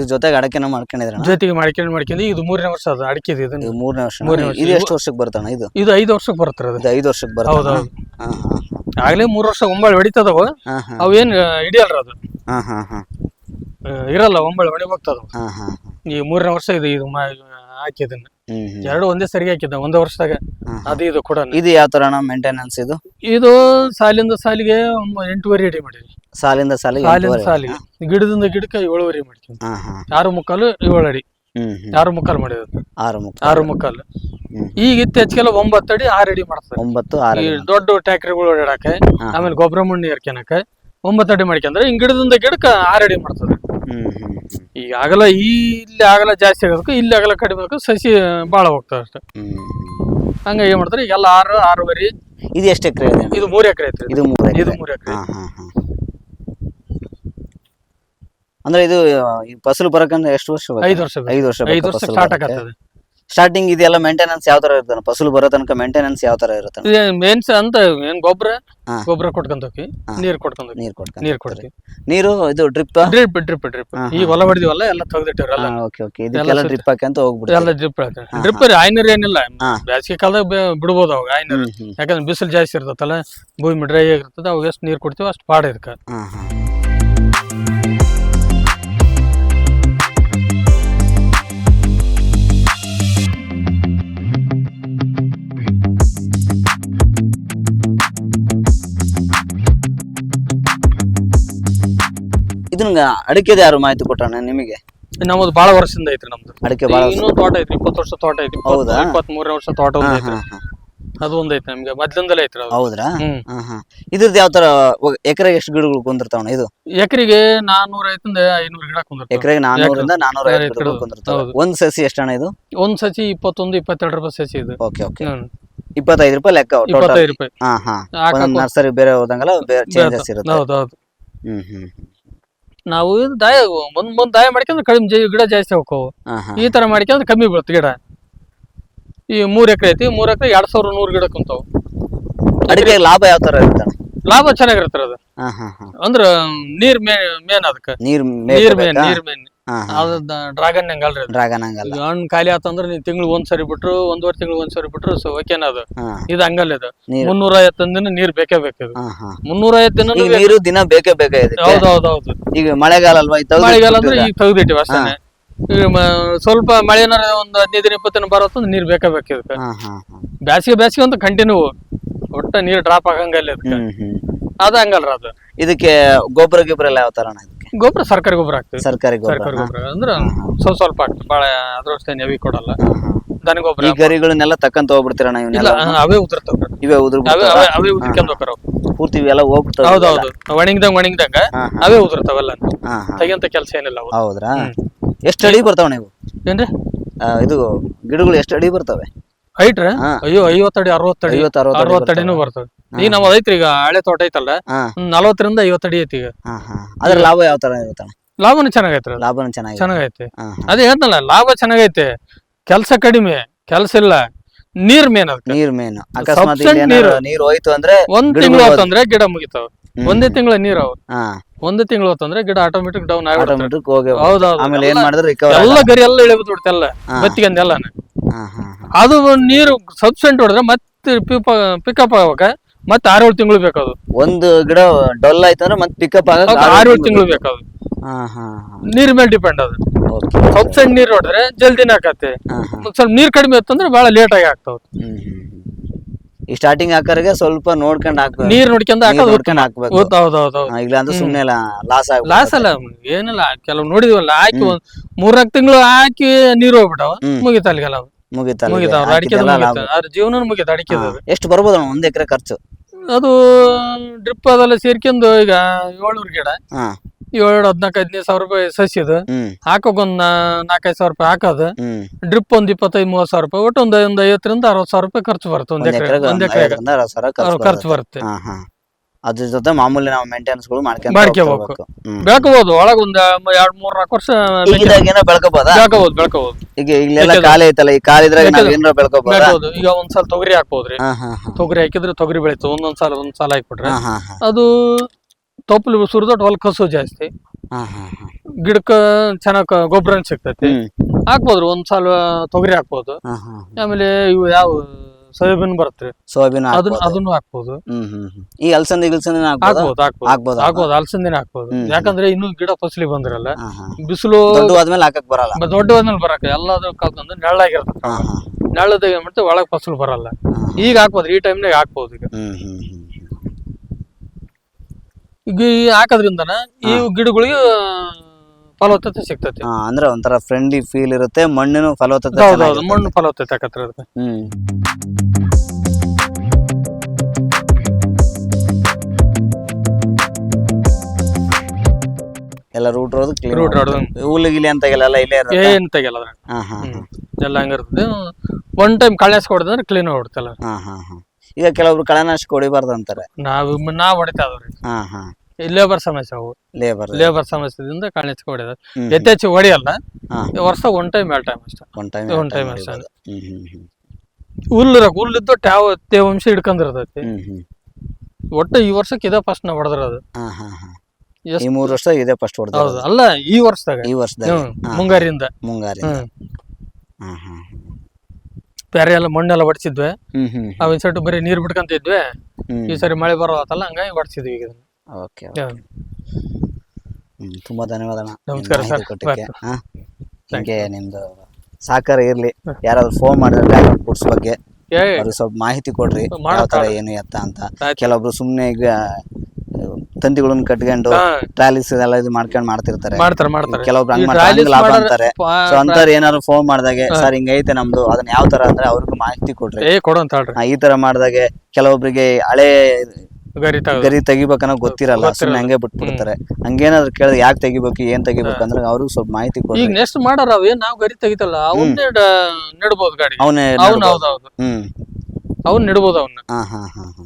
ಇದ್ರ ಜೊತೆಗೆ ಅಡಕೆನ ಮಾಡ್ಕೊಂಡಿದ್ರಣ ಜೊತೆಗೆ ಮಾಡ್ಕೊಂಡು ಮಾಡ್ಕೊಂಡು ಇದು ಮೂರನೇ ವರ್ಷ ಅದು ಅಡಿಕೆ ಇದು ಇದು ಮೂರನೇ ವರ್ಷ. ಮೂರನೇ ವರ್ಷ. ಇದು ಎಷ್ಟು ವರ್ಷಕ್ಕೆ ಬರ್ತಣ್ಣ ಇದು? ಇದು ಐದು ವರ್ಷಕ್ಕೆ ಬರ್ತಾರೆ ಅದು. ಇದು ಐದು ವರ್ಷಕ್ಕೆ ಬರ್ತಾ ಹೌದೌದು. ಹಾ ಆಗ್ಲೇ ಮೂರ್ ವರ್ಷ ಒಂಬಳೆ ಹೊಡಿತದವ. ಹಾ ಹಾ. ಅವೇನ್ ಹಿಡಿಯಲ್ರ ಅದು. ಹಾ ಹಾ ಹಾ. ಆ, ಇರಲ್ಲ ಒಂಬಳೆ ಹೊಡಿ ಹೋಗ್ತದ ಹಾ ಹಾ. ಈ ಮೂರನೇ ವರ್ಷ ಇದು ಇದು ಮಾ- ಹಾಕಿದನ್ನ ಹ್ಮ್ ಹ್ಮ್. ಎರಡು ಒಂದೇ ಸರಿ ಹಾಕಿದ್ದ ಒಂದೇ ವರ್ಷದಾಗ. ಹಾ, ಹಾ. ಅದು ಇದು ಕೂಡ. ಇದು ಯಾವ ತರ ಮೇಂಟೆನೆನ್ಸ್ ಇದು? ಇದು ಸಾಲಿಂದ ಸಾಲಿಗೆ ಒಂಬ- ಎಂಟೂವರೆ ಅಡಿ ಮಾಡಿದ್ವಿ. ಸಾಲಿಂದ ಸಾಲಿಗೆ ಸಾಲಿಂದ ಎಂಟೂವರೆ? ಸಾಲಿಗೆ ಗಿಡದಿಂದ ಗಿಡಕ್ಕೆ ಏಳುವರೆ ಮಾಡ್ತೀವಿ. ಹಾ ಹಾ. ಆರು ಮುಕ್ಕಾಲು ಏಳು ಅಡಿ ಹ್ಮ್ ಹ್ಮ್. ಆರು ಮುಕ್ಕಾಲು ಮಾಡಿದ್ರು ಆರು ಆರು ಮುಕ್ಕಾಲು. ಹ್ಮ್. ಈಗ ಇತ್ತೀಚೆಗೆಲ್ಲ ಒಂಬತ್ತು ಅಡಿ ಆರು ಅಡಿ ಮಾಡ್ತಾರೆ ಒಂಬತ್ತು ಆರು ಈ ದೊಡ್ಡ ಟ್ಯಾಕ್ಟ್ರಿಗಳು ಓಡಾಡಕ ಆಮೇಲೆ ಗೊಬ್ಬರ ಮಣ್ಣು ಏರ್ಕೆನಕ ಒಂಬತ್ತು ಅಡಿ ಮಾಡ್ಕೊಂಡ್ರೆ ಹಿಂಗ್ ಗಿಡದಿಂದ ಗಿಡಕ್ಕೆ ಆರು ಅಡಿ ಮಾಡ್ತದೆ. ಹ್ಮ್ ಈಗ ಆಗಲ ಈ ಇಲ್ಲಿ ಆಗಲ್ಲ ಜಾಸ್ತಿ ಆಗೋದಕ್ಕೆ ಇಲ್ಲಿ ಆಗಲ್ಲ ಕಡಿಮೆ ಸಸಿ ಬಾಳ ಹೋಗ್ತದೆ ಅಷ್ಟೇ. ಹ್ಮ್ ಹ್ಮ್. ಹಂಗಾಗಿ ಏನ್ ಮಾಡ್ತಾರೆ. ಎಲ್ಲ ಆರು ಆರೂವರೆ. ಇದು ಎಷ್ಟು ಎಕರೆ ಇದೆ? ಇದು ಮೂರು ಎಕರೆ ಐತ್ರಿ. ಇದು ಮೂರು ಇದು ಎಕರೆ ಮೂರು ಎಕರೆ. ಹಾ ಹಾ ಹಾ. ಅಂದ್ರೆ ಇದು ಈ ಫಸಲು ಬರಕಂದ್ರೆ ಎಷ್ಟು ವರ್ಷ ಬೇಕು? ಐದು ವರ್ಷ ಬೇಕು. ಐದು ವರ್ಷ ಐದು ವರ್ಷ ಸ್ಟಾರ್ಟ್ ಆಗತ್ತದೆ ಸ್ಟಾರ್ಟಿಂಗ್ ಇದೆಲ್ಲ ಮೇಂಟೆನೆನ್ಸ್ ಯಾವ ತರ ಇರ್ತಾನೆ ಫಸಲು ಬರೋ ತನಕ ಮೇಂಟೆನೆನ್ಸ್ ಯಾವ ತರ ಇರುತ್ತೆ ಮೇನ್ಸ್ ಅಂತ ಏನ್ ಗೊಬ್ಬರ? ಹಾ. ಗೊಬ್ಬರ ಕೊಟ್ಕೊಂತ ಹೋಗಿ. ಹಾ. ನೀರ್ ಕೊಟ್ಕೊಂತ ಹೋಗಿ. ನೀರ್ ನೀರ್ ಕೊಡ್ತೀವಿ. ನೀರು ಇದು ಡ್ರಿಪ್ ಡ್ರಿಪ್ ಡ್ರಿಪ್ ಡ್ರಿಪ್ ಹಾ, ಈಗ ಹೊಲ ಹೊಡೆದಿವಲ್ಲ ಎಲ್ಲ ತೆಗ್ದಿಟ್ಟಿವ್ರಲ್ಲ ಓಕೆ ಓಕೆ ಇದಕ್ಕೆಲ್ಲ ಸುತ್ತ- ಡ್ರಿಪ್ ಹಾಕಂತ ಎಲ್ಲ ಡ್ರಿಪ್ ಹಾ, ಡ್ರಿಪ್ ಐನೂರು ಏನಿಲ್ಲ. ಹಾ. ಬೇಸಿಗೆ ಕಾಲದಾಗ ಬೆ- ಬಿಡ್ಬೋದು ಅವಾಗ ಹ್ಮ್ ಹ್ಮ್. ಯಾಕಂದ್ರೆ ಬಿಸಿಲು ಜಾಸ್ತಿ ಇರ್ತದಲ್ಲ ಭೂಮಿ ಡ್ರೈ ಆಗಿರ್ತದೆ ಅವಾಗ ಎಷ್ಟು ನೀರು ಕೊಡ್ತೀವಿ ಅಷ್ಟು ಪಾಡ ಹಾ ಹಾ. ಇದನ್ನ ಅಡಿಕೆದ ಯಾರು ಮಾಹಿತಿ ಕೊಟ್ಟಣ ನಿಮಗೆ? ನಮ್ಮದು ಬಹಳ ವರ್ಷದಿಂದ ಐತ್ರಿ ನಮ್ದು. ಅಡಿಕೆ ಬಹಳ ಇನ್ನೂ ತೋಟ ಐತ್ರಿ ಇಪ್ಪತ್ತು ವರ್ಷ ತೋಟ ಐತಿ ಹೌದಾ? ಇಪ್ಪತ್ತ್ ಮೂರನೇ ವರ್ಷ ತೋಟ ಒಂದ್ ಐತ್ರಿ. ಅದು ಒಂದ್ ಐತಿ ನಮ್ಗೆ ಮೊದ್ಲಿಂದಲೇ ಐತ್ರಿ ಅದು. ಹೌದ್ರಾ? ಹ್ಮ್. ಹಾ ಹಾ. ಇದ್ರದ್ದು ಯಾವ ತರ ಎಕರೆಗೆ ಎಷ್ಟು ಗಿಡಗಳು ಕುಂದಿರ್ತಾವಣ ಇದು? ಎಕರೆಗೆ ನಾನೂರ ಐತಿಂದ ಐನೂರು ಗಿಡ ಕುಂದಿರ್ತಾವ. ಎಕರೆಗೆ ನಾನೂರಿಂದ ನಾನೂರ ಐವತ್ತು ಗಿಡಗಳು ಹೌದು. ಕುಂದಿರ್ತಾವೆ. ಹೌದು. ಒಂದ್ ಸಸಿ ಎಷ್ಟಣ್ಣ ಇದು? ಒಂದ್ ಸಸಿ ಇಪ್ಪತ್ತೊಂದು ಇಪ್ಪತ್ತೆರಡು ರೂಪಾಯಿ ಸಸಿ ಇದು. Okay okay. ಹ್ಮ್. ಇಪ್ಪತ್ತೈದು ರೂಪಾಯಿ ಲೆಕ್ಕ ಟೋಟಲ್ ಇಪ್ಪತ್ತೈದು ರೂಪಾಯಿ. ಹಾ ಹಾ. ಒಂದೊಂದು ನರ್ಸರಿ ಬೇರೆ ಹೋದಂಗಲ್ಲ ಬೇರೆ ಚೇಂಜಸ್ ಇರುತ್ತೆ. ಹೌದು ಹೌದು. ಹ್ಮ್ ಹ್ಮ್. ನಾವು ಇದು ದಾಯ ಒಂದ್ ಮುಂದ್ ದಾಯ ಮಾಡ್ಕೊಂಡ್ರೆ ಕಡಿಮೆ ಜೈ- ಗಿಡ ಜಾಸ್ತಿ ಹೋಗ್ತಾವ. ಹಾ ಹಾ ಈ ತರ ಮಾಡ್ಕೊಂಡ್ರೆ ಕಮ್ಮಿ ಬೀಳುತ್ತೆ ಗಿಡ. ಈ ಮೂರ್ ಎಕರೆ ಐತಿ ಮೂರ್ ಎಕರೆ ಎರಡ್ ಸಾವಿರ ನೂರು ಗಿಡ ಕುಂತಾವ. ಅಡಿಕೆ ಲಾಭ ಯಾವ ತರ ಇರುತ್ತೆ? ಲಾಭ ಚೆನ್ನಾಗಿರುತ್ತೆ ಅದು. ಅಂದ್ರ ನೀರ್ ಮೇ ಮೇನ್ ಅದಕ್ಕೆ. ನೀರ್ ನೀರ್ ಮೇನ್ ನೀರ್ ಮೇನ್. ಅದ ಡ್ರಾಗನ್ ಹೆಂಗಲ್ರಿ ಅದು. ಡ್ರಾಗನ್ ಹಂಗಲ್ಲ ಹಣ್ಣು ಖಾಲಿ ಆತಂದ್ರ ನೀವು ತಿಂಗಳು ಒಂದ್ ಸರಿ ಬಿಟ್ರು ಒಂದೂವರೆ ತಿಂಗಳು ಒಂದ್ ಸರಿ ಬಿಟ್ರು ಸೊ ಓಕೆನ ಅದು. ಹಾ. ಇದು ಹಂಗಲ್ಲ ಇದು. ನೀರ್. ಮುನ್ನೂರ ಐವತ್ತೊಂದ್ ದಿನ ನೀರ್ ಬೇಕೇ ಬೇಕು ಇದು. ಹಾ ಹಾ. ಮುನ್ನೂರ ಐವತ್ತು ದಿನ ಈಗ ನೀರು ದಿನ ಬೇಕೇ ಬೇಕಾ ಇದಕ್ಕೆ? ಹೌದು ಹೌದು ಹೌದು ಈಗ ಮಳೆಗಾಲ ಅಲ್ವಾ ತೆಗ್ದು ಮಳೆಗಾಲ ಅಂದ್ರೆ? ಈಗ ತೆಗ್ದಿಟ್ಟಿವಿ ಅಷ್ಟೇ. ಈಗ ಮ- ಸ್ವಲ್ಪ ಮಳೆ ಏನಾರ ಒಂದ್ ಹದಿನೈದು ದಿನ ಇಪ್ಪತ್ತು ದಿನ ಬರತ್ತಂದ್ರೆ ನೀರ್ ಬೇಕೇ ಬೇಕು ಇದಕ್ಕೆ. ಹಾ ಹಾ ಹಾ. ಬ್ಯಾಸಿಗೆ ಬ್ಯಾಸಿಗೆ ಅಂತ ಕಂಟಿನ್ಯೂ ಒಟ್ಟ ನೀರ್ ಡ್ರಾಪ್ ಆಗಂಗಲ್ಲ ಇದಕ್ಕೆ. ಹ್ಮ್ ಹ್ಮ್. ಅದ ಹಂಗಲ್ರ ಅದು. ಇದಕ್ಕೆ ಗೊಬ್ಬರ ಗಿಬ್ಬರ ಎಲ್ಲ ಯಾವ ತರ ಅಣ್ಣ ಗೊಬ್ಬರ ಸರ್ಕಾರಿ ಗೊಬ್ಬರ ಹಾಕ್ತೀವಿ. ಸರ್ಕಾರಿ ಗೊಬ್ಬರ ಸರ್ಕಾರಿ ಗೊಬ್ಬರ ಅಂದ್ರೆ ಸ್ವಲ್ಪ ಸ್ವಲ್ಪ ಹಾಕ್ತೀವಿ. ಭಾಳ ಅದ್ರಷ್ಟೇ ಹೆವಿ ಕೊಡಲ್ಲ. ದನಗೊಬ್ಬರ ಹಾ. ದನ ಗೊಬ್ಬರ ಈ ಗರಿಗಳನ್ನೆಲ್ಲ ತಕ್ಕಂತ ಹೋಗ್ಬಿಡ್ತೀರಣ್ಣ ಇಲ್ಲ ಇವನ್ನೆಲ್ಲ ಹಾ, ಅವೇ ಉದುರ್ತಾವ ಇವೇ ಉದುರ್ ಅವೇ ಅವೇ ಅವೇ ಉದ್ರಕ್ಕೊಂಡ್ ಹೋಗ್ತಾರ. ಪೂರ್ತಿ ಇವೆಲ್ಲ ಹೋಗ್ಬಿಡ್ತಾವ ಹೌದೌದು. ಒಣಗಿದಂಗ ಒಣಗಿದಂಗ ಹಾ, ಅವೇ ಉದುರ್ತಾವಲ್ಲ ಹಾ ಹಾ. ತೆಗಿಯಂತ ಕೆಲಸ ಏನಿಲ್ಲ ಅವು ಹೌದ್ರಾ? ಎಷ್ಟು ಅಡಿ ಬರ್ತಾವ ನೀವು? ಏನ್ರಿ? ಆ, ಇದು ಗಿಡಗಳು ಎಷ್ಟು ಅಡಿ ಬರ್ತವೆ? ಹೈಟ್ರ? ಹಾ. ಅಯ್ಯೋ ಐವತ್ತಡಿ ಅರವತ್ತಡಿ ಐವತ್ತು ಅರವತ್ತು ಅಡಿ ಅರವತ್ತಡಿನೂ ಬರ್ತದೆ. ಈಗ ನಾವು ಐತ್ರಿ ಈಗ ಹಳೆ ತೋಟ ಐತಲ್ಲ? ಹಾ. ನಲವತ್ತರಿಂದ ಐವತ್ತಡಿ ಐತಿ ಈಗ. ಹಾ ಹಾ. ಅದ್ರ ಲಾಭ ಯಾವ ತರ ಇರುತ್ತಣ್ಣ? ಲಾಭನೂ ಚೆನ್ನಾಗೈತ್ರಿ ಅದು. ಲಾಭನೂ ಚೆನ್ನಾಗಿ ಚೆನ್ನಾಗೈತಿ. ಹಾ ಹಾ. ಅದೇ ಹೇಳ್ತಲ್ಲ ಲಾಭ ಚೆನ್ನಾಗೈತೆ. ಕೆಲಸ ಕಡಿಮೆ ಕೆಲಸ ಇಲ್ಲ. ನೀರ್ ಮೇನ್ ಅದಕ್ಕೆ. ನೀರ್ ಮೇನ್ ಅಕಸ್ಮಾತ್ ಇಲ್ಲಿ ಏನಾದ್ರು ನೀರು. ನೀರು ಹೋಯ್ತು ಅಂದ್ರೆ ಒಂದ್ ಗಿಡಗಳು ತಿಂಗಳು ಅಂದ್ರೆ ಗಿಡ ಮುಗಿತಾವ. ಹ್ಮ್. ಒಂದೇ ತಿಂಗಳ ನೀರ್ ಅವ. ಹಾ. ಒಂದೇ ತಿಂಗಳು ಹೊತ್ತಂದ್ರೆ ಗಿಡ ಆಟೋಮೆಟಿಕ್ ಡೌನ್ ಆಗಿ ಆಟೋಮೆಟಿಕ್ ಹೋಗಿ ಹೌದೌದು. ಆಮೇಲೆ ಏನ್ ಎಲ್ಲ- ಮಾಡಿದ್ರೆ ರಿಕವರ್ ಎಲ್ಲ ಗರಿ ಎಲ್ಲ ಇಳಿಬಿಟ್ಟು ಬತ್ತಿಗೆಂದ ಎಲ್ಲ. ಹಾ. ಹಾ ಅದು ನೀರು ಸಬ್ಸೆಂಟ್ ಹೊಡೆದ್ರೆ ಮತ್ತೆ ಪಿಕಪ್ ಆಗಬೇಕ? ಮತ್ತೆ ಆರೇಳು ತಿಂಗಳು ಬೇಕದು ಒಂದು ಗಿಡ ಡಲ್ ಆಯ್ತು ಅಂದ್ರೆ ಮತ್ತೆ ಪಿಕಪ್ ಆಗ ಆರೇಳು ತಿಂಗಳು ಬೇಕದು ನೀರ್ ಮೇಲೆ ಡಿಪೆಂಡ್ ಅದು. ಸಬ್ಸೆಂಟ್ ನೀರ್ ಹೊಡೆದ್ರೆ ಜಲ್ದಿನ ಆಕತ್ತೆ. ಹಾ ಹಾ. ಮತ್ತ್ ಸ್ವಲ್ಪ ನೀರ್ ಕಡಿಮೆ ಇತ್ತಂದ್ರೆ ಬಹಳ ಲೇಟ್ ಆಗಿ ಆಗ್ತಾವ. ಈ ಸ್ಟಾರ್ಟಿಂಗ್ ಹಾಕೋರಿಗೆ ಸ್ವಲ್ಪ ನೋಡ್ಕೊಂಡ್ ಹಾಕ ನೀರ್ ನೋಡ್ಕೊಂಡು ಹಾಕೋದು ನೋಡ್ಕೊಂಡು ಹಾಕ್ಬೇಕು. ಹೌದು ಹೌದು ಇಲ್ಲ ಅಂದ್ರೆ ಸುಮ್ನೆ ಲಾಸ್ ಆಗ ಲಾಸ್ ಅಲ್ಲ ಏನಿಲ್ಲ ಕೆಲವು ನೋಡಿದ್ವಲ್ಲ ಹಾಕಿ ಮೂರ್ನಾಲ್ಕು ತಿಂಗಳು ಹಾಕಿ ನೀರು ಹೋಗ್ಬಿಟ್ಟವ ಮುಗಿತಲ್ಲ ಮುಗಿತ ಅಡಿಕೆ ಅದ್ರ ಜೀವನ ಮುಗಿತ ಅಡಿಕೆ ಎಷ್ಟು ಬರ್ಬೋದು ಅಣ್ಣ ಒಂದ್ ಎಕರೆ ಖರ್ಚು? ಅದು ಡ್ರಿಪ್ ಅದೆಲ್ಲ ಸೇರ್ಕೊಂಡು ಈಗ ಏಳ್ನೂರು ಗಿಡ. ಹಾ. ಏಳು ಹದಿನಾಲ್ಕು ಹದಿನೈದು ಸಾವಿರ ರೂಪಾಯಿ ಸಸಿದು. ಹ್ಮ್. ಹಾಕೋಕ್ ಒಂದ್ ನಾ- ನಾಲ್ಕೈದು ಸಾವಿರ ರೂಪಾಯಿ ಹಾಕೋದು. ಹ್ಮ್. ಡ್ರಿಪ್ ಒಂದ್ ಇಪ್ಪತ್ತೈದು ಮೂವತ್ ಸಾವಿರ ರೂಪಾಯಿ ಒಟ್ಟು ಒಂದ್ ಒಂದ್ ಐವತ್ತರಿಂದ ಅರವತ್ ಸಾವಿರ ರೂಪಾಯಿ ಖರ್ಚು ಬರುತ್ತೆ ಒಂದ್ ಒಂದ್ ಎಕರೆ ಎಕರೆಗೆ ಒಂದ್ ಎಕರೆ ಐದರಿಂದ ಅರವತ್ತು ಸಾವಿರ ಖರ್ಚು ಖರ್ಚು ಬರುತ್ತೆ. ಬರುತ್ತೆ. ಹಾ ಹಾ. ಅದ್ರ ಜೊತೆ ಮಾಮೂಲಿ ನಾವು ಮೇಂಟೆನೆನ್ಸ್ಗಳು ಮಾಡ್ಕೊಂಡು ಮಾಡ್ಕೋಬೇಕು. ಬೆಳ್ಕೋಬಹುದು ಒಳಗ್ ಒಂದ್ ಎರಡ್ ಮೂರ್ ನಾಲ್ಕು ವರ್ಷ ಈಗಿದಾಗೇನೋ ಬೆಳ್ಕೋಬೋದಾ? ಬೆಳ್ಕೋಬಹುದು ಬೆಳ್ಕೋಬಹುದು ಈಗ ಇಲ್ಲೆಲ್ಲ ಮೆಕ್ಕೆಜೋಳ. ಖಾಲಿ ಐತಲ್ಲ ಈ ಕಾಲ ಇದ್ರಾಗ ನಾವ್. ಏನಾರ ಬೆಳ್ಕೋಬೋದಾ? ಬೆಳ್ಕೋಬಹುದು ಈಗ ಒಂದ್ಸಲ ತೊಗರಿ ಹಾಕ್ಬೋದ್ರಿ. ಹಾ ಹಾ ಹಾ. ತೊಗರಿ ಹಾಕಿದ್ರೆ ತೊಗರಿ ಬೆಳೀತು ಒಂದೊಂದ್ ಸಾಲ ಒಂದ್ ಸಾಲ ಹಾಕ್ಬಿಟ್ರೆ ಹಾ ಹಾ ಹಾ. ಅದು ತೊಪ್ಪಲು ಸುರಿದೊಟ್ಟು ಹೊಲ ಕಸು ಜಾಸ್ತಿ. ಹಾ ಹಾ ಹಾ. ಗಿಡಕ್ಕ ಚೆನ್ನಾಗ್ ಗೊಬ್ಬರ ಸಿಗ್ತೈತಿ. ಹ್ಮ್. ಹಾಕ್ಬೋದ್ರಿ ಒಂದ್ ಸಲ ತೊಗರಿ ಹಾಕ್ಬೋದು. ಹಾ ಹಾ. ಆಮೇಲೆ ಇವು ಯಾವ ಸೋಯಾಬೀನ್ ಬರುತ್ತೆ ಸೋಯಾಬೀನ್ ಅದನ್ನ ಅದನ್ನು ಹಾಕ್ಬೋದು. ಹ್ಮ್ ಹ್ಮ್ ಹ್ಮ್. ಈ ಅಲ್ಸಂದಿ ಗಿಲ್ಸಂದಿನ ಹಾಕಬಹುದು ಹಾಕ್ಬೋದು ಹಾಕ್ಬೋದು. ಹಾಕ್ಬೋದಾ? ಹಾಕ್ಬೋದು ಅಲ್ಸಂದಿನ ಹಾಕ್ಬೋದು. ಹ್ಮ್. ಯಾಕಂದ್ರೆ ಇನ್ನೂ ಗಿಡ ಫಸಲಿ ಬಂದಿರಲ್ಲ. ಹಾ ಹಾ. ಬಿಸಿಲು ದೊಡ್ಡ ಆದ್ಮೇಲೆ ಹಾಕಕ್ ಬರಲ್ಲ. ದೊಡ್ಡ ಬಂದ್ಮೇಲೆ ಬರಕ ಎಲ್ಲಾದ್ರೂ ಕಲ್ತ್ಕೊಂಡು ನೆಳ್ಳಾಗಿರ್ತದೆ ಹಾ ಹಾ. ಮಾಡ್ತೀವಿ ಒಳಗ್ ಫಸಲು ಬರಲ್ಲ. ಈಗ ಹಾಕ್ಬೋದು ಈ ಟೈಮ್ನಾಗ ಹಾಕ್ಬೋದು ಈಗ. ಹ್ಮ್ ಹ್ಮ್ ಹ್ಮ್ ಹ್ಮ್. ಈಗ ಈ ಹಾಕೋದ್ರಿಂದನ ಈ ಗಿಡಗಳಿಗೆ ಫಲವತ್ತತೆ ಸಿಗ್ತೈತಿ. ಹಾ ಅಂದ್ರೆ ಒಂಥರ ಫ್ರೆಂಡ್ಲಿ ಫೀಲ್ ಇರುತ್ತೆ ಮಣ್ಣಿನ ಫಲವತ್ತತೆ ಚೆನ್ನಾಗಿರುತ್ತೆ. ಮಣ್ಣು ಫಲವತ್ತತೆ ಹಾಕತ್ರ ಇರುತ್ತೆ. ಹ್ಮ್. ಎಲ್ಲ ರೂಟ್ ಕ್ಲೀನ್ ರೂಟ್ ಹೊಡ್ದು ಹುಲ್ಲು ಗಿಲಿ ಅಂತ ಎಲ್ಲ ಇಲ್ಲೇ ಇರುತ್ತೆ? ಏನ್ ತೆಗಿಲ್ಲ ಅದ್ರಾಗ. ಹಾ ಹಾ ಹ್ಮ್. ಎಲ್ಲ ಹಂಗಿರ್ತದೆ ಒನ್ ಟೈಮ್ ಕಳ್ಯಾಸ್ ಹೊಡೆದ್ರೆ ಕ್ಲೀನ್ ಹೊಡ್ತಲ್ಲ ಹಾ ಹಾ ಹಾ. ಈಗ ಕೆಲವೊಬ್ರು ಕಳೆನಾಶಕ ಹೊಡಿಬಾರ್ದು ಅಂತಾರೆ. ನಾವ್ ನಾವ್ ಹೊಡಿತಾ ಅದ್ರಿ ಹಾ ಹಾ. ಲೇಬರ್ ಸಮಸ್ಯೆ ಅವು. ಲೇಬರ್ ಲೇಬರ್ ಸಮಸ್ಯೆದಿಂದ ಕಾಣಿಸ್ಕೊ ಹೊಡೆದ. ಯಥೇಚ್ಛ ಹೊಡಿಯಲ್ಲ ವರ್ಷ ಒನ್ ಟೈಮ್ ಎರಡು ಟೈಮ್ ಅಷ್ಟೇ. ಒನ್ ಟೈಮ್ ಒನ್ ಟೈಮ್ ಅಷ್ಟೇ. ಹುಲ್ಲು ಹುಲ್ಲಿದ್ದು ಟ್ಯಾವ್ ತೇವಾಂಶ ಹಿಡ್ಕೊಂಡಿರ್ತೈತಿ. ಒಟ್ಟು ಈ ವರ್ಷಕ್ಕೆ ಇದೇ ಫಸ್ಟ್ ನಾವು ಹೊಡೆದಿರೋದು. ಹಾ ಈ ಮೂರ್ ವರ್ಷ ಇದೆ ಫಸ್ಟ್ ಹೊಡೆದ ಹೌದು ಅಲ್ಲ ಈ ವರ್ಷದಾಗ. ಈ ವರ್ಷದಾಗ. ಮುಂಗಾರಿಂದ. ಮುಂಗಾರಿ ಬೇರೆ ಎಲ್ಲ ಮಣ್ಣೆಲ್ಲ ಹೊಡ್ಸಿದ್ವಿ ಅವ್ ಸೈಡ್ ಬರೀ ನೀರ್ ಬಿಟ್ಕಂತಿದ್ವಿ ಈ ಸರಿ ಮಳೆ ಬರೋತಲ್ಲ ಹಂಗಾಗಿ ಹೊಡ್ಸಿದ್ವಿ ಈಗ ಓಕೆ ಹ್ಮ್. ತುಂಬಾ ಧನ್ಯವಾದ ಅಣ್ಣ ನಿಮ್ ನಮಸ್ಕಾರ ಮಾಹಿತಿ ಸರ್. ಕೊಟ್ಟಿಕ್ಕೆ. ಹಾ? ಹಿಂಗೆ ನಿಮ್ದು ಸಾಕಾರ ಇರ್ಲಿ. ಯಾರಾದ್ರೂ ಫೋನ್ ಮಾಡಿದ್ರೆ ಬಗ್ಗೆ ಏ ಅವ್ರಿಗೆ ಸ್ವಲ್ಪ ಮಾಹಿತಿ ಕೊಡ್ರಿ. ಯಾವ ತರ ಏನು ಎತ್ತ ಅಂತ. ಆಯ್ತು. ಕೆಲವೊಬ್ರು ಸುಮ್ನೆ ಈಗ ತಂತಿಗಳನ್ನ ಕಟ್ಕೊಂಡು ಹಾ, ಟ್ರಾಲಿಸ್ ಎಲ್ಲ ಇದು ಮಾಡ್ಕೊಂಡು ಮಾಡ್ತಿರ್ತಾರೆ. ಮಾಡ್ತಾರೆ ಮಾಡ್ತಾರೆ. ಕೆಲವೊಬ್ರು ಈ ಹಂಗ್ ಮಾಡ್ತಾರೆ ಹಂಗ್ ಲಾಭ ಮಾಡೋರು- ಅಂತಾರೆ. ಪಾ- ಸೊ ಅಂತಾರ ಏನಾದ್ರು ಫೋನ್ ಮಾಡ್ದಾಗೆ ಸರ್ ಹಿಂಗೈತೆ ನಮ್ದು. ಅದನ್ನ ಯಾವ ತರ ಅಂದ್ರೆ ಅವ್ರಿಗೂ ಮಾಹಿತಿ ಕೊಡ್ರಿ. ಏ ಕೊಡು ಅಂತ ಹೇಳ್ರಿ. ಆ, ಈ ತರ ಮಾಡ್ದಾಗೆ ಕೆಲವೊಬ್ರಿಗೆ ಹಳೆ ಗರಿ ತೆಗಿಬೇಕ ಗರಿ ತೆಗಿಬೇಕನ್ನೋ ಗೊತ್ತಿರಲ್ಲ ಗೊತ್ತಿರಲ್ಲ. ಹಂಗೆ ಬಿಟ್ಬಿಡ್ತಾರೆ. ಹಂಗೇನಾದ್ರು ಕೇಳಿದ್ರೆ ಯಾಕೆ ತೆಗಿಬೇಕು ಏನ್ ತೆಗಿಬೇಕು ಅಂದ್ರೆ ಅವ್ರಿಗೆ ಸ್ವಲ್ಪ ಮಾಹಿತಿ ಕೊಡಿ ಈಗ ನೆಕ್ಸ್ಟ್ ಮಾಡಾರ ಅವೇ ನಾವು ಗರಿ ತೆಗಿತಲ್ಲ ಅವನ್ನೇ ನೆಡ್ಬೋದು ಗಾಡಿ. ಅವನೇ ಅವ್ನ ಹೌದೌದು ಹ್ಮ್. ಅವ್ನ್ ನೆಡ್ಬೋದು ಅವನ್ನ ಹಾ ಹಾ ಹಾ ಹಾ.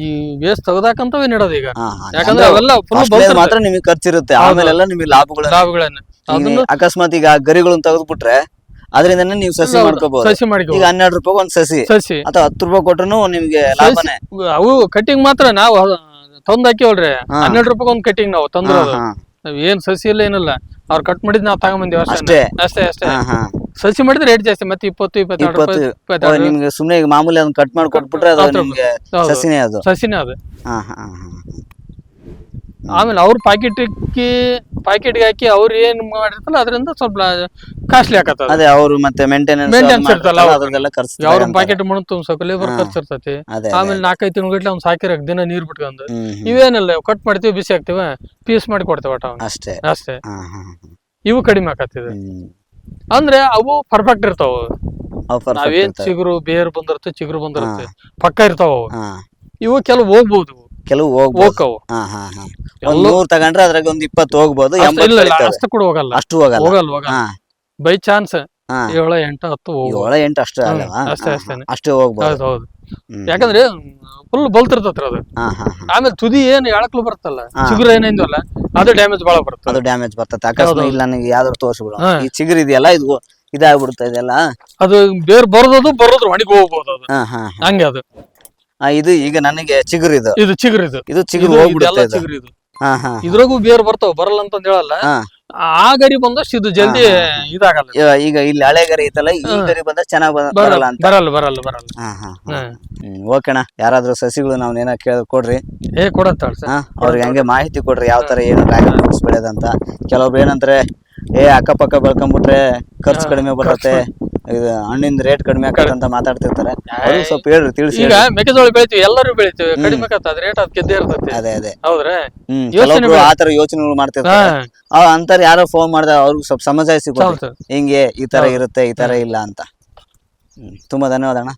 ಈ ವೇಸ್ಟ್ ತೆಗ್ದಾಕಂತವೇ ನೆಡೋದು ಈಗ. ಯಾಕಂದ್ರೆ ಅವೆಲ್ಲ ಫುಲ್ ಮಾತ್ರ ನಿಮಗೆ ಖರ್ಚಿರುತ್ತೆ. ಆಮೇಲೆಲ್ಲ ನಿಮಗೆ ಲಾಭಗಳು ಲಾಭಗಳನ್ನ. ಅದನ್ನು ಅಕಸ್ಮಾತ್ ಈಗ ಗರಿಗಳನ್ನ ತೆಗೆದ್ಬಿಟ್ರೆ ಅದರಿಂದನೇ ನೀವು ಸಸಿ ಮಾಡ್ಕೋಬಹುದು ಸಸಿ ಮಾಡಿ ಈಗ ಹನ್ನೆರಡು ರೂಪಾಯಿ ಒಂದ್ ಸಸಿ. ಸಸಿ. ಅಥವಾ ಹತ್ತು ರೂಪಾಯಿ ಕೊಟ್ರು ನಿಮ್ಗೆ ಲಾಭನೇ. ಅವು ಕಟಿಂಗ್ ಮಾತ್ರ ನಾವು ತಂದ್ ಹಾಕಿವಲ್ರಿ. ಹನ್ನೆರಡು ರೂಪಾಯಿ ಒಂದ್ ಕಟಿಂಗ್ ನಾವು ಹಾ, ತಂದ್ರೋದು. ಹಾ. ನಾವ್ ಏನ್ ಸಸಿ ಇಲ್ಲ ಏನಿಲ್ಲ. ಅವ್ರು ಕಟ್ ಮಾಡಿದ್ ನಾವ್ ತಗೊಂಬಂದಿವಿ ಅಷ್ಟೇ. ಅಷ್ಟೇ? ಅಷ್ಟೇ ಅಷ್ಟೇ. ಹಾ ಹಾ. ಸಸಿ ಮಾಡಿದ್ರೆ ರೇಟ್ ಜಾಸ್ತಿ ಮತ್ತೆ ಇಪ್ಪತ್ತು ಇಪ್ಪತ್ತೆರಡು ಇಪ್ಪತ್ತು. ರೂಪಾಯಿ ಓ, ಇಪ್ಪತ್ತೆರಡು ನಿಮ್ಗೆ ಸುಮ್ನೆ ಈಗ ಮಾಮೂಲಿ ಅದನ್ನ ಕಟ್ ಮಾಡಿ ಕೊಟ್ಬಿಟ್ರೆ ಅದು ಹತ್ತು ನಿಮ್ಗೆ ಹೌದು. ಸಸಿನೇ ಅದು. ಸಸಿನೇ ಅದು. ಹಾ ಹಾ ಹಾ. ಆಮೇಲೆ ಅವ್ರ ಪ್ಯಾಕೆಟ್ಗೆ ಪ್ಯಾಕೆಟ್ಗೆ ಹಾಕಿ ಅವ್ರು ಏನ್ ಮಾಡಿರ್ತಲ್ಲ ಅದರಿಂದ ಸ್ವಲ್ಪ ಕಾಸ್ಟ್ಲಿ ಆಕತ್ತ ಅದೇ ಅವರು ಮತ್ತೆ ಮೇಂಟೆನೆನ್ಸ್ ಮೇಂಟೆನೆನ್ಸ್ ಇರ್ತಲ್ಲ ಅವ್ರು. ಅದನ್ನೆಲ್ಲ ಖರ್ಚು ಅವ್ರ ಪ್ಯಾಕೆಟ್ ಮಣ್ಣು ತುಂಬ್ಸಕ್ ಲೇಬರ್. ಖರ್ಚು ಇರ್ತೈತಿ ಆಮೇಲೆ ನಾಲ್ಕೈದು ತಿಂಗಳ ಅವ್ನು ಸಾಕಿರಕ್ ದಿನ ನೀರ್ ಬಿಟ್ಕೊಂಡು. ಇವೇನಿಲ್ಲ ಕಟ್ ಮಾಡ್ತೀವಿ ಬಿಸಿ ಹಾಕ್ತಿವ ಪೀಸ್ ಮಾಡಿ ಕೊಡ್ತೇವೆ ಒಟ್ಟ ಅಷ್ಟೇ. ಅಷ್ಟೇ. ಇವು ಕಡಿಮೆ ಆಕತ್ತಿದೆ ಅಂದ್ರೆ ಅವು ಪರ್ಫೆಕ್ಟ್ ಇರ್ತಾವ ನಾವೇನ್. ಚಿಗುರು ಬೇರ್ ಬಂದಿರುತ್ತೆ ಚಿಗುರು ಬಂದಿರುತ್ತೆ ಪಕ್ಕ ಇರ್ತಾವ ಅವು. ಇವು ಕೆಲವು ಹೋಗ್ಬೋದು. ಕೆಲವು ಹೋಗ್ಬೋದು. ಹಾ ಹಾ ಹಾ. ಒಂದ್ ನೂರ್ ತಗೊಂಡ್ರೆ ಅದ್ರಾಗ ಒಂದ್ ಇಪ್ಪತ್ತು ಹೋಗ್ಬೋದು. ಅಷ್ಟು ಎಂಬತ್ತು ಇಲ್ಲ ಇಲ್ಲ. ಅಷ್ಟು ಕೂಡ ಹೋಗಲ್ಲ. ಅಷ್ಟು ಹೋಗಲ್ಲ. ಹೋಗಲ್ಲ ಹೋಗಲ್ಲ. ಹಾ. ಬೈ ಚಾನ್ಸ್ ಹಾ. ಏಳು ಎಂಟು ಹತ್ತು ಹೋಗ್ಬೋದು. ಏಳ ಎಂಟು ಅಷ್ಟೇ ಹ್ಮ್, ಅಲ್ಲವಾ ಅಷ್ಟೇ, ಹಾ, ಅಷ್ಟೇನೆ. ಅಷ್ಟೇ ಹೋಗ್ಬೋದು. ಹೌದು ಹೌದು. ಹ್ಮ್. ಯಾಕಂದ್ರೆ ಫುಲ್ ಬಲ್ತಿರ್ತತ್ರ ಅದು. ಹಾ ಹಾ ಹಾ. ಆಮೇಲೆ ತುದಿ ಏನ್ ಎಳಕ್ಲು ಬರ್ತಲ್ಲ ಹಾ. ಚಿಗುರು ಏನಿಂದಲ್ಲ ಅದು ಡ್ಯಾಮೇಜ್ ಬಹಳ ಬರ್ತದೆ ಅದು ಡ್ಯಾಮೇಜ್ ಬರ್ತದೆ ಅಕಸ್ಮಾತ್ ಇಲ್ಲ ನನಗೆ ಯಾವ್ದಾದ್ರು ತೋರಿಸ್ಬಿಡು. ಹಾ. ಈ ಚಿಗುರು ಇದೆಯಲ್ಲ ಇದು ಇದಾಗ್ಬಿಡ್ತಾ ಇದೆಯಲ್ಲ ಅದು ಬೇರ್ ಬರೋದು ಬರೋದು ಒಣಗಿ ಹೋಗ್ಬೋದು ಅದು. ಹಾ ಹಾ. ಹಂಗೆ ಅದು. ಆ, ಇದು ಈಗ ನನಗೆ ಚಿಗುರು ಇದು. ಇದು ಚಿಗುರು ಇದು. ಇದು ಚಿಗುರು ಇದು- ಹೋಗ್ಬಿಡುತ್ತೆ ಇದೆಲ್ಲ ಇದು. ಚಿಗುರು ಇದು. ಹಾ ಹಾ ಇದ್ರಾಗೂ ಬೇರ್ ಬರ್ತಾವ ಬರಲ್ಲ ಅಂತ ಹೇಳಲ್ಲ. ಹಾ. ಆ ಗರಿ ಬಂದಷ್ಟು ಇದು ಜಲ್ದಿ ಇದಾಗಲ್ಲ. ಇದು. ಈಗ- ಇಲ್ಲಿ ಹಳೆ ಗರಿ ಐತಲ್ಲ ಈ ಗರಿ ಬಂದ ಚೆನ್ನಾಗಿ ಬರಲ್ಲ ಬರಲ್ಲ ಅಂತ. ಬರಲ್ಲ ಬರಲ್ಲ ಬರಲ್ಲ. ಹಾ ಹಾ ಹಾ. ಹ್ಮ್. ಹ್ಮ್ ಓಕೆಣ. ಯಾರಾದ್ರೂ ಸಸಿಗಳು ನಾವ್ ಏನೋ ಕೇಳ ಕೊಡ್ರಿ. ಏ ಹಾ ಅವ್ರಿಗೆ ಹಂಗೆ ಮಾಹಿತಿ ಕೊಡ್ರಿ ಯಾವ ತರ ಏನು ಡ್ರ್ಯಾಗನ್ ಫ್ರೂಟ್ಸ್ ಬೆಳೆದಂತ ಕೆಲವೊಬ್ರು ಏನಂತಾರೆ ಏ ಅಕ್ಕಪಕ್ಕ ಬೆಳ್ಕೊಂಡ್ಬಿಟ್ರೆ ಖರ್ಚು ಕಡಿಮೆ ಬರುತ್ತೆ. ಇದು ಹಣ್ಣಿನ ರೇಟ್ ಕಡಿಮೆ ಆಗತ್ತೆ ಅಂತ ಮಾತಾಡ್ತಿರ್ತಾರೆ. ಅವ್ರಿಗೆ ಸ್ವಲ್ಪ ಹೇಳ್ರಿ ತಿಳಿಸಿ ಈಗ ಮೆಕ್ಕೆಜೋಳ ಬೆಳಿತೀವಿ ಎಲ್ಲರೂ ಬೆಳಿತೀವಿ. ಕಡಿಮೆ ರೇಟ್ ಅದ್ ಗೆದ್ದೇ ಇರ್ತೈತಿ. ಅದೇ ಅದೇ. ಹೌದ್ರಾ? ಹ್ಮ್ ಯೋಚ್ನೆ ಕೆಲವೊಬ್ರು ಮಾಡಿ. ಆತರ ಯೋಚನೆಗಳು ಮಾಡ್ತಿರ್ತಾರೆ. ಅವ್ ಅಂತಾರ ಯಾರೋ ಫೋನ್ ಮಾಡಿದ ಅವ್ರಿಗೆ ಸ್ವಲ್ಪ ಸಮಜಾಯಿಸಿ ಸಿಗುತ್ತೆ ಹಿಂಗೆ ಈ ತರ ಇರುತ್ತೆ ಈ ತರ ಇಲ್ಲ ಅಂತ. ಹ್ಮ್ ತುಂಬಾ ಧನ್ಯವಾದ ಅಣ್ಣ.